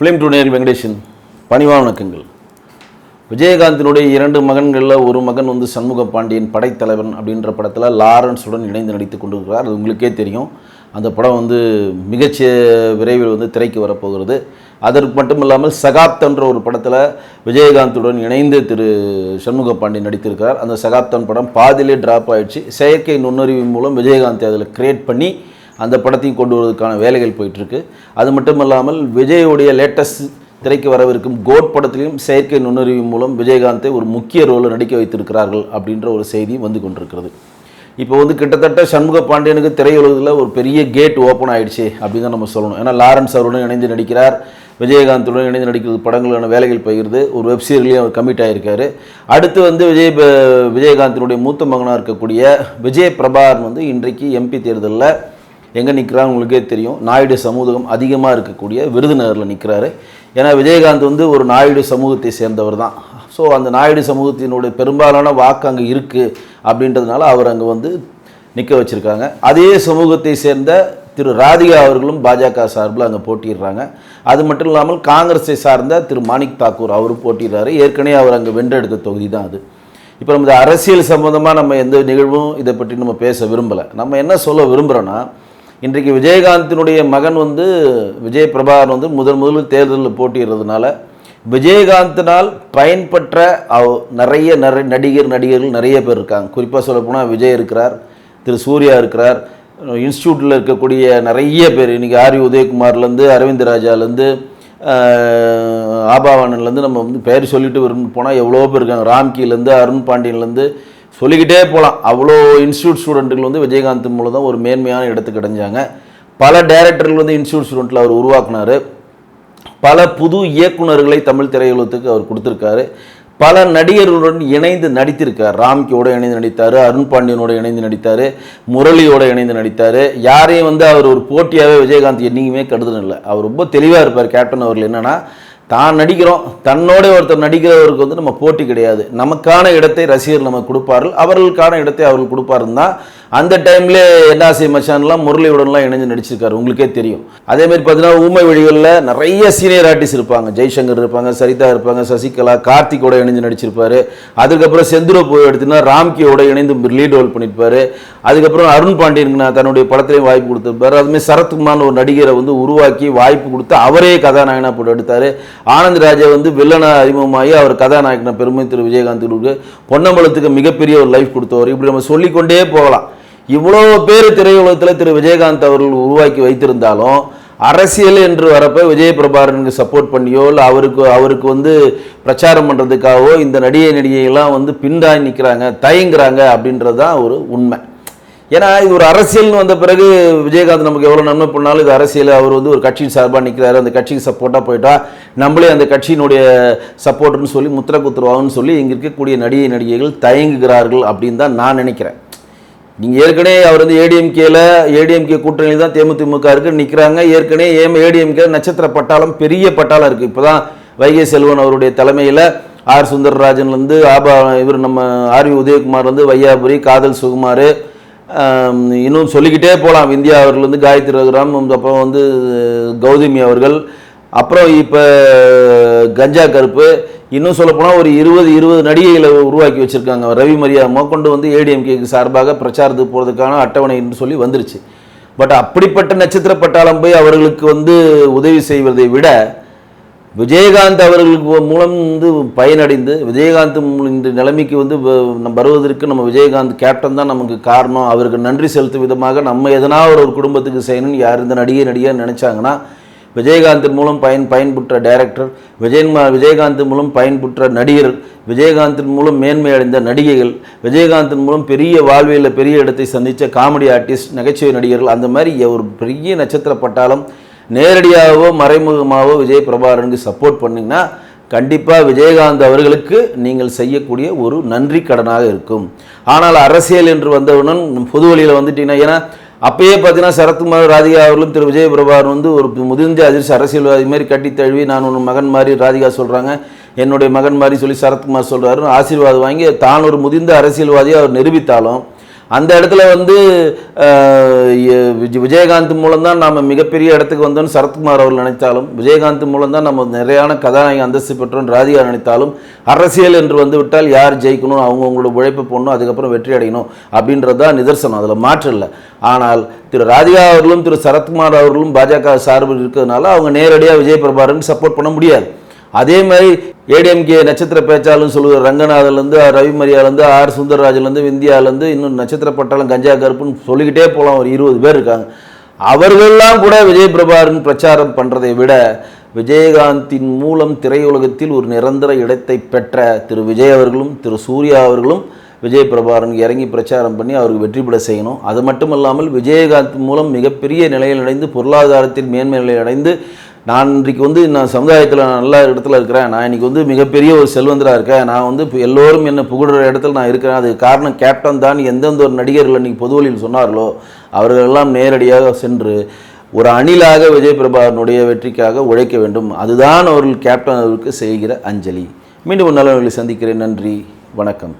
Film டூனியர் Venkatesan பணிவான வணக்கங்கள். விஜயகாந்தினுடைய இரண்டு மகன்களில் ஒரு மகன் வந்து சண்முக பாண்டியன் படைத்தலைவன் அப்படின்ற படத்தில் லாரன்ஸுடன் இணைந்து நடித்து கொண்டிருக்கிறார். அது உங்களுக்கே தெரியும். அந்த படம் வந்து மிகச்ச விரைவில் வந்து திரைக்கு வரப்போகிறது. அதற்கு மட்டும் இல்லாமல் சகாப்தன்ற ஒரு படத்தில் விஜயகாந்துடன் இணைந்து திரு சண்முக பாண்டியன் நடித்திருக்கிறார். அந்த சகாப்தன் படம் பாதியிலே ட்ராப் ஆயிடுச்சு. செயற்கை நுண்ணறிவு மூலம் விஜயகாந்தை அதில் கிரியேட் பண்ணி அந்த படத்தையும் கொண்டு வருவதற்கான வேலைகள் போயிட்டுருக்கு. அது மட்டும் இல்லாமல் விஜயோடைய லேட்டஸ்ட் திரைக்கு வரவிருக்கும் கோட் படத்திலையும் செயற்கை நுண்ணறிவு மூலம் விஜயகாந்தை ஒரு முக்கிய ரோலில் நடிக்க வைத்திருக்கிறார்கள் அப்படின்ற ஒரு செய்தி வந்து கொண்டிருக்கிறது. இப்போ வந்து கிட்டத்தட்ட சண்முக பாண்டியனுக்கு திரையுலகத்தில் ஒரு பெரிய கேட் ஓப்பன் ஆகிடுச்சு அப்படின்னு தான் நம்ம சொல்லணும். ஏன்னா லாரன்ஸ் அவருடன் இணைந்து நடிக்கிறார். விஜயகாந்துடன் இணைந்து நடிக்கிறது படங்களான வேலைகள் பகிர்ந்து ஒரு வெப்சீரியல்லையும் அவர் கமிட் ஆகியிருக்காரு அடுத்து வந்து விஜய் ப- விஜயகாந்தினுடைய மூத்த மகனாக இருக்கக்கூடிய விஜய் பிரபாகரன் வந்து இன்றைக்கு எம்பி தேர்தலில் எங்கே நிற்கிறாரு உங்களுக்கே தெரியும். நாயுடு சமூகம் அதிகமாக இருக்கக்கூடிய விருதுநகரில் நிற்கிறாரு ஏன்னா விஜயகாந்த் வந்து ஒரு நாயுடு சமூகத்தை சேர்ந்தவர் தான். ஸோ அந்த நாயுடு சமூகத்தினுடைய பெரும்பாலான வாக்கு அங்கே இருக்குது அப்படின்றதுனால அவர் அங்கே வந்து நிற்க வச்சுருக்காங்க. அதே சமூகத்தை சேர்ந்த திரு ராதிகா அவர்களும் பாஜக சார்பில் அங்கே போட்டிடுறாங்க அது மட்டும் இல்லாமல் காங்கிரஸை சார்ந்த திரு மாணிக் தாக்கூர் அவரும் போட்டிடுறாரு ஏற்கனவே அவர் அங்கே வென்றெடுத்த தொகுதி தான் அது. இப்போ நம்ம இந்த அரசியல் சம்மந்தமாக நம்ம எந்த நிகழ்வும் இதை பற்றி நம்ம பேச விரும்பலை. நம்ம என்ன சொல்ல விரும்புகிறோன்னா இன்றைக்கு விஜயகாந்தினுடைய மகன் வந்து விஜய் பிரபாகரன் வந்து முதல் முதலில் தேர்தலில் போட்டிடுறதுனால விஜயகாந்தினால் பயன்பெற்ற அவ- நிறைய நிறைய நடிகர் நடிகர்கள் நிறைய பேர் இருக்காங்க. குறிப்பாக சொல்லப்போனால் விஜய் இருக்கிறார் திரு சூர்யா இருக்கிறார் இன்ஸ்டியூட்டில் இருக்கக்கூடிய நிறைய பேர். இன்றைக்கி ஆர்வி உதயகுமார்லேருந்து அரவிந்த் ராஜாலேருந்து ஆபாவானன்லேருந்து நம்ம வந்து பேர் சொல்லிட்டு விரும்பி போனால் எவ்வளோ பேர் இருக்காங்க. ராம்கிலேருந்து அருண் பாண்டியன்லேருந்து சொல்லிக்கிட்டே போகலாம் அவ்வளோ இன்ஸ்டியூட் ஸ்டூடெண்ட்டுகள் வந்து விஜயகாந்த் மூலம் தான் ஒரு மேன்மையான இடத்துக்கு அடைஞ்சாங்க பல டைரக்டர்கள் வந்து இன்ஸ்டியூட் ஸ்டூடெண்ட்டில் அவர் உருவாக்குனாரு. பல புது இயக்குனர்களை தமிழ் திரையுலகத்துக்கு அவர் கொடுத்துருக்காரு. பல நடிகர்களுடன் இணைந்து நடித்திருக்கார். ராம்கியோட இணைந்து நடித்தார் அருண் பாண்டியனோட இணைந்து நடித்தார் முரளியோட இணைந்து நடித்தார். யாரையும் வந்து அவர் ஒரு போட்டியாகவே விஜயகாந்த் என்னைக்குமே கருதுனில்லை அவர் ரொம்ப தெளிவாக இருப்பார். கேப்டன் அவர்கள் என்னென்னா தான் நடிக்கிறோம் தன்னோட ஒருத்தர் நடிக்கிறவருக்கு வந்து நம்ம போட்டி கிடையாது. நமக்கான இடத்தை ரசிகர் நமக்கு கொடுப்பார்கள். அவர்களுக்கான இடத்தை அவர்கள் கொடுப்பாருந்தான் அந்த டைமில் என்ஆர்சி மச்சான்லாம் முரளியுடன்லாம் இணைஞ்சு நடிச்சிருக்காரு. உங்களுக்கே தெரியும். அதே மாதிரி பார்த்தீங்கன்னா ஊமை வழிகளில் நிறைய சீனியர் ஆர்டிஸ்ட் இருப்பாங்க. ஜெய்சங்கர் இருப்பாங்க சரிதா இருப்பாங்க சசிகலா கார்த்திகோட இணைஞ்சு நடிச்சிருப்பாரு. அதுக்கப்புறம் செந்துரு போய் எடுத்தீங்கன்னா ராம்கியோட இணைந்து லீட் ரோல் பண்ணியிருப்பாரு அதுக்கப்புறம் அருண் பாண்டியனுக்கு நான் தன்னுடைய படத்திலையும் வாய்ப்பு கொடுத்துருப்பாரு. அதுமாதிரி சரத்குமார்னு ஒரு நடிகரை வந்து உருவாக்கி வாய்ப்பு கொடுத்து அவரே கதாநாயகனாக போட்டு எடுத்தாரு. ஆனந்த் ராஜா வந்து வில்லனா அறிமுகமாகி அவர் கதாநாயகனை பெருமை திரு விஜயகாந்த் பொன்னம்பலத்துக்கு மிகப்பெரிய ஒரு லைஃப் கொடுத்தவர். இப்படி நம்ம சொல்லிக்கொண்டே போகலாம். இவ்வளோ பேர் திரையுலகத்தில் திரு விஜயகாந்த் அவர்கள் உருவாக்கி வைத்திருந்தாலும் அரசியல் என்று வரப்ப விஜய பிரபாகரனுக்கு சப்போர்ட் பண்ணியோ இல்லை அவருக்கு அவருக்கு வந்து பிரச்சாரம் பண்ணுறதுக்காகவோ இந்த நடிகை நடிகைகள்லாம் வந்து பின்தாங்கி நிற்கிறாங்க தயங்குறாங்க அப்படின்றது தான் ஒரு உண்மை. ஏன்னா இது ஒரு அரசியல்னு வந்த பிறகு விஜயகாந்த் நமக்கு எவ்வளோ நன்மை பண்ணாலும் இது அரசியல். அவர் வந்து ஒரு கட்சியின் சார்பாக நிற்கிறாரு அந்த கட்சிக்கு சப்போர்ட்டாக போயிட்டா நம்மளே அந்த கட்சியினுடைய சப்போர்ட்னு சொல்லி முத்திர குத்துருவாங்கன்னு சொல்லி இங்கே இருக்கக்கூடிய நடிகை நடிகைகள் தயங்குகிறார்கள் அப்படின்னு தான் நான் நினைக்கிறேன். நீங்கள் ஏற்கனவே அவர் வந்து ஏடிஎம்கேல ஏடிஎம்கே கூட்டணியில் தான் தேமுதிமுக இருக்கு நிற்கிறாங்க ஏற்கனவே ஏம் ஏடிஎம்கே நட்சத்திர பட்டாளம் பெரிய பட்டாளம் இருக்குது இப்போ தான் வைகை செல்வன் அவருடைய தலைமையில் ஆர் சுந்தரராஜன்லேருந்து ஆபா இவர் நம்ம ஆர்வி உதயகுமார்லேருந்து வையாபுரி காதல் சுகுமார் இன்னும் சொல்லிக்கிட்டே போகலாம் விந்தியா அவர்கள்லேருந்து காயத்ரி ரகுராம் அப்புறம் வந்து கௌதமி அவர்கள் அப்புறம் இப்போ கஞ்சா கருப்பு இன்னும் சொல்லப்போனால் ஒரு இருபது இருபது நடிகைகளை உருவாக்கி வச்சுருக்காங்க. ரவி மரியா கொண்டு வந்து ஏடிஎம்கேக்கு சார்பாக பிரச்சாரத்துக்கு போகிறதுக்கான அட்டவணைன்னு சொல்லி வந்துருச்சு. பட் அப்படிப்பட்ட நட்சத்திர பட்டாளம் போய் அவர்களுக்கு வந்து உதவி செய்வதை விட விஜயகாந்த் அவர்களுக்கு மூலம் வந்து பயனடைந்து விஜயகாந்த் இந்த நிலைமைக்கு வந்து நம்ம வருவதற்கு நம்ம விஜயகாந்த் கேப்டன் தான் நமக்கு காரணம். அவருக்கு நன்றி செலுத்தும் விதமாக நம்ம எதனா ஒரு குடும்பத்துக்கு செய்யணும்னு யார் இந்த நடிகை நடிகை நினச்சாங்கன்னா விஜயகாந்த் மூலம் பயன் பயன்புற்ற டைரக்டர் விஜயன் விஜயகாந்த் மூலம் பயன்புற்ற நடிகர் விஜயகாந்தின் மூலம் மேன்மை அடைந்த நடிகைகள் விஜயகாந்தின் மூலம் பெரிய வாழ்வியலில் பெரிய இடத்தை சந்தித்த காமெடி ஆர்டிஸ்ட் நகைச்சுவை நடிகர்கள் அந்த மாதிரி ஒரு பெரிய நட்சத்திர பட்டாளம் நேரடியாகவோ மறைமுகமாகவோ விஜய் பிரபாகரனுக்கு சப்போர்ட் பண்ணிங்கன்னா கண்டிப்பாக விஜயகாந்த் அவர்களுக்கு நீங்கள் செய்யக்கூடிய ஒரு நன்றி கடனாக இருக்கும். ஆனால் அரசியல் என்று வந்தவுடன் பொது வழியில் வந்துட்டீங்கன்னா ஏன்னா அப்பயே பார்த்தீங்கன்னா சரத்குமார் ராதிகா அவர்களும் திரு விஜய் பிரபாகரன் வந்து ஒரு முதிர்ந்த அதிர்ச்சி அரசியல்வாதி மாதிரி கட்டி தழுவி நான் ஒரு மகன் மாதிரி ராதிகா சொல்கிறாங்க என்னுடைய மகன் மாதிரி சொல்லி சரத்குமார் சொல்கிறாரு ஆசீர்வாதம் வாங்கி தான் ஒரு முதிர்ந்த அரசியல்வாதியை அவர் நிரூபித்தாலும் அந்த இடத்துல வந்து விஜய்- விஜயகாந்த் மூலம் தான் நாம் மிகப்பெரிய இடத்துக்கு வந்தோம்னு சரத்குமார் அவர்கள் நினைத்தாலும் விஜயகாந்த் மூலம்தான் நம்ம நிறையான கதாநாயகி அந்தஸ்து பெற்றோம் ராதிகா நினைத்தாலும் அரசியல் என்று வந்து விட்டால் யார் ஜெயிக்கணும் அவங்கவுங்களோட உழைப்பு போடணும் அதுக்கப்புறம் வெற்றி அடையணும் அப்படின்றது தான் நிதர்சனம். அதில் மாற்றம் இல்லை. ஆனால் திரு ராதிகா அவர்களும் திரு சரத்குமார் அவர்களும் பாஜக சார்பில் இருக்கிறதுனால அவங்க நேரடியாக விஜய் பிரபாரன் சப்போர்ட் பண்ண முடியாது. அதே மாதிரி ஏடிஎம்கே நட்சத்திர பேச்சாளர்னு சொல்லுவார் ரங்கநாதன்லேருந்து ரவிமரியாலேருந்து ஆர். சுந்தரராஜன்லேருந்து விந்தியாலேருந்து இன்னும் நட்சத்திர பட்டாளம் கஞ்சா கருப்புன்னு சொல்லிக்கிட்டே போகலாம். ஒரு இருபது பேர் இருக்காங்க. அவர்கள்லாம் கூட விஜய் பிரபாகரன் பிரச்சாரம் பண்ணுறதை விட விஜயகாந்தின் மூலம் திரையுலகத்தில் ஒரு நிரந்தர இடத்தை பெற்ற திரு விஜய் அவர்களும் திரு சூர்யா அவர்களும் விஜய் பிரபாகரன் இறங்கி பிரச்சாரம் பண்ணி அவருக்கு வெற்றி பெற செய்யணும். அது மட்டும் இல்லாமல் விஜயகாந்த் மூலம் மிகப்பெரிய நிலையில் அடைந்து பொருளாதாரத்தில் மேன்மை நிலையில் அடைந்து நான் இன்றைக்கு வந்து நான் சமுதாயத்தில் நல்ல இடத்துல இருக்கிறேன். நான் இன்றைக்கி வந்து மிகப்பெரிய ஒரு செல்வந்தராக இருக்கேன். நான் வந்து இப்போ எல்லோரும் என்ன புகழ்கிற இடத்துல நான் இருக்கிறேன். அதுக்கு காரணம் கேப்டன் தான் எந்தெந்த ஒரு நடிகர்கள் இன்றைக்கி பொதுவழியில் சொன்னார்களோ அவர்களெல்லாம் நேரடியாக சென்று ஒரு அணிலாக விஜய் பிரபாகரனுடைய வெற்றிக்காக உழைக்க வேண்டும். அதுதான் அவர்கள் கேப்டன் அவருக்கு செய்கிற அஞ்சலி. மீண்டும் ஒரு நல்லவர்களை சந்திக்கிறேன். நன்றி. வணக்கம்.